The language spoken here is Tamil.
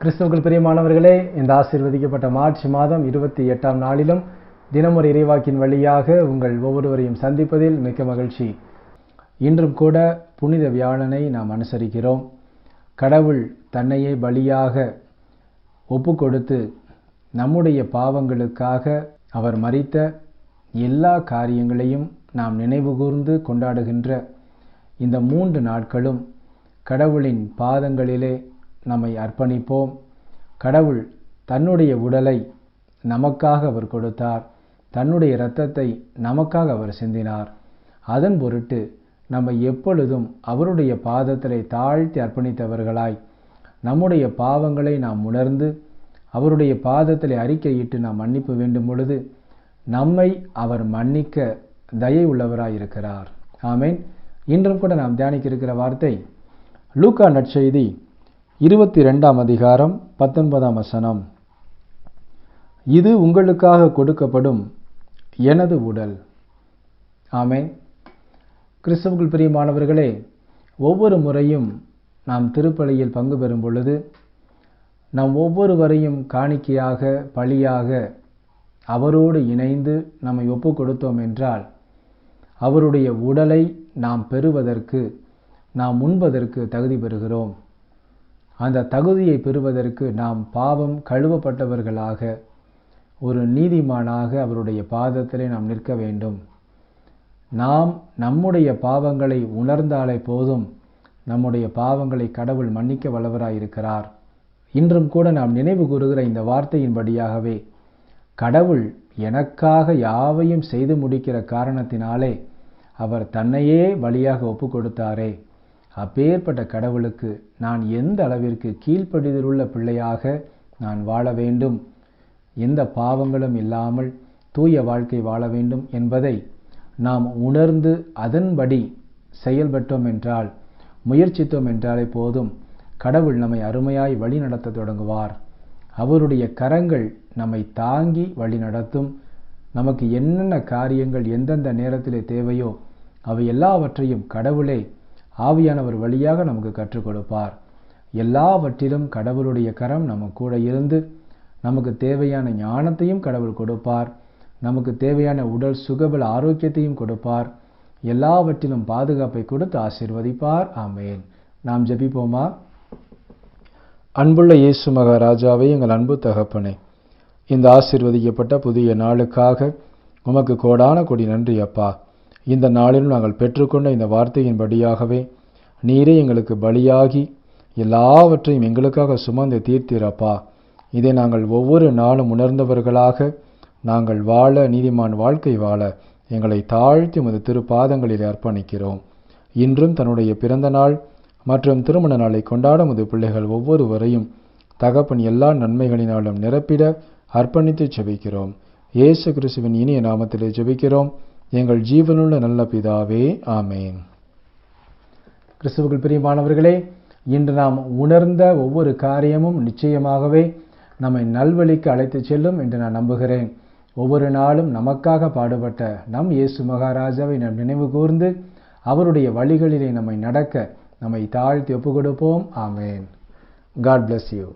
கிறிஸ்துவுக்குள் பிரியமானவர்களே இந்த ஆசீர்வதிக்கப்பட்ட மார்ச் மாதம் இருபத்தி எட்டாம் நாளிலும் தினமொரு இறைவாக்கின் வழியாக உங்கள் ஒவ்வொருவரையும் சந்திப்பதில் மிக்க மகிழ்ச்சி. இன்றும் கூட புனித வியாழனை நாம் அனுசரிக்கிறோம். கடவுள் தன்னையே பலியாக ஒப்பு கொடுத்து நம்முடைய பாவங்களுக்காக அவர் மறித்த எல்லா காரியங்களையும் நாம் நினைவுகூர்ந்து கொண்டாடுகின்ற இந்த மூன்று நாட்களும் கடவுளின் பாதங்களிலே நம்மை அர்ப்பணிப்போம். கடவுள் தன்னுடைய உடலை நமக்காக அவர் கொடுத்தார். தன்னுடைய இரத்தத்தை நமக்காக அவர் சிந்தினார். அதன் பொருட்டு நம்ம எப்பொழுதும் அவருடைய பாதத்திலே தாழ்த்தி அர்ப்பணித்தவர்களாய் நம்முடைய பாவங்களை நாம் உணர்ந்து அவருடைய பாதத்திலே அறிக்கையிட்டு நாம் மன்னிப்பு வேண்டும் பொழுது நம்மை அவர் மன்னிக்க தயை உள்ளவராய் இருக்கிறார். ஆமேன். இன்றும் கூட நாம் தியானிக்க இருக்கிற வார்த்தை லூக்கா நற்செய்தி இருபத்தி ரெண்டாம் அதிகாரம் பத்தொன்பதாம் வசனம். இது உங்களுக்காக கொடுக்கப்படும் எனது உடல். ஆமேன். கிறிஸ்தவர்கள் பிரியமானவர்களே ஒவ்வொரு முறையும் நாம் திருப்பலியில் பங்கு பெறும் பொழுது நாம் ஒவ்வொருவரையும் காணிக்கையாக பழியாக அவரோடு இணைந்து நம்மை ஒப்பு கொடுத்தோம் என்றால் அவருடைய உடலை நாம் பெறுவதற்கு நாம் உண்பதற்கு தகுதி பெறுகிறோம். அந்த தகுதியை பெறுவதற்கு நாம் பாவம் கழுவப்பட்டவர்களாக ஒரு நீதிமானாக அவருடைய பாதத்திலே நாம் நிற்க வேண்டும். நாம் நம்முடைய பாவங்களை உணர்ந்தாலே போதும் நம்முடைய பாவங்களை கடவுள் மன்னிக்க வல்லவராயிருக்கிறார். இன்றும் கூட நாம் நினைவு கூறுகிற இந்த வார்த்தையின்படியாகவே கடவுள் எனக்காக யாவையும் செய்து முடிக்கிற காரணத்தினாலே அவர் தன்னையே வழியாக ஒப்பு கொடுத்தாரே அப்பேற்பட்ட கடவுளுக்கு நான் எந்த அளவிற்கு கீழ்ப்படிதலுள்ள பிள்ளையாக நான் வாழ வேண்டும்? எந்த பாவங்களும் இல்லாமல் தூய வாழ்க்கை வாழ வேண்டும் என்பதை நாம் உணர்ந்து அதன்படி செயல்பட்டோம் என்றால் முயற்சித்தோம் என்றாலே போதும் கடவுள் நம்மை அருமையாய் வழி நடத்த தொடங்குவார். அவருடைய கரங்கள் நம்மை தாங்கி வழி நடத்தும் நமக்கு என்னென்ன காரியங்கள் எந்தெந்த நேரத்திலே தேவையோ அவை எல்லாவற்றையும் கடவுளே ஆவியானவர் வழியாக நமக்கு கற்றுக் கொடுப்பார். எல்லாவற்றிலும் கடவுளுடைய கரம் நம்ம கூட இருந்து நமக்கு தேவையான ஞானத்தையும் கடவுள் கொடுப்பார். நமக்கு தேவையான உடல் சுகபல ஆரோக்கியத்தையும் கொடுப்பார். எல்லாவற்றிலும் பாதுகாப்பை கொடுத்து ஆசிர்வதிப்பார். ஆமேன். நாம் ஜெபிப்போமா? அன்புள்ள இயேசு மகாராஜாவை எங்கள் அன்பு தகப்பனே இந்த ஆசிர்வதிக்கப்பட்ட புதிய நாளுக்காக உமக்கு கோடான கொடி நன்றி அப்பா. இந்த நாளிலும் நாங்கள் பெற்றுக்கொண்ட இந்த வார்த்தையின்படியாகவே நீரே எங்களுக்கு பலியாகி எல்லாவற்றையும் எங்களுக்காக சுமந்து தீர்த்திரப்பா. இதை நாங்கள் ஒவ்வொரு நாளும் உணர்ந்தவர்களாக நாங்கள் வாழ நீதிமான் வாழ்க்கை வாழ எங்களை தாழ்த்தி உமது திருப்பாதங்களில் அர்ப்பணிக்கிறோம். இன்றும் தன்னுடைய பிறந்த நாள் மற்றும் திருமண நாளை கொண்டாட முது பிள்ளைகள் ஒவ்வொருவரையும் தகப்பன் எல்லா நன்மைகளினாலும் நிரப்பிட அர்ப்பணித்து ஜெபிக்கிறோம் இயேசு கிறிஸ்துவின் இனிய நாமத்திலே ஜெபிக்கிறோம். எங்கள் ஜீவனுள்ள நல்ல பிதாவே ஆமேன். கிறிஸ்துவுக்குள் பிரியமானவர்களே இன்று நாம் உணர்ந்த ஒவ்வொரு காரியமும் நிச்சயமாகவே நம்மை நல்வழிக்கு அழைத்து செல்லும் என்று நான் நம்புகிறேன். ஒவ்வொரு நாளும் நமக்காக பாடுபட்ட நம் இயேசு மகாராஜாவை நாம் நினைவு கூர்ந்து அவருடைய வழிகளிலே நம்மை நடக்க நம்மை தாழ்த்தி ஒப்பு கொடுப்போம் ஆமேன். God bless you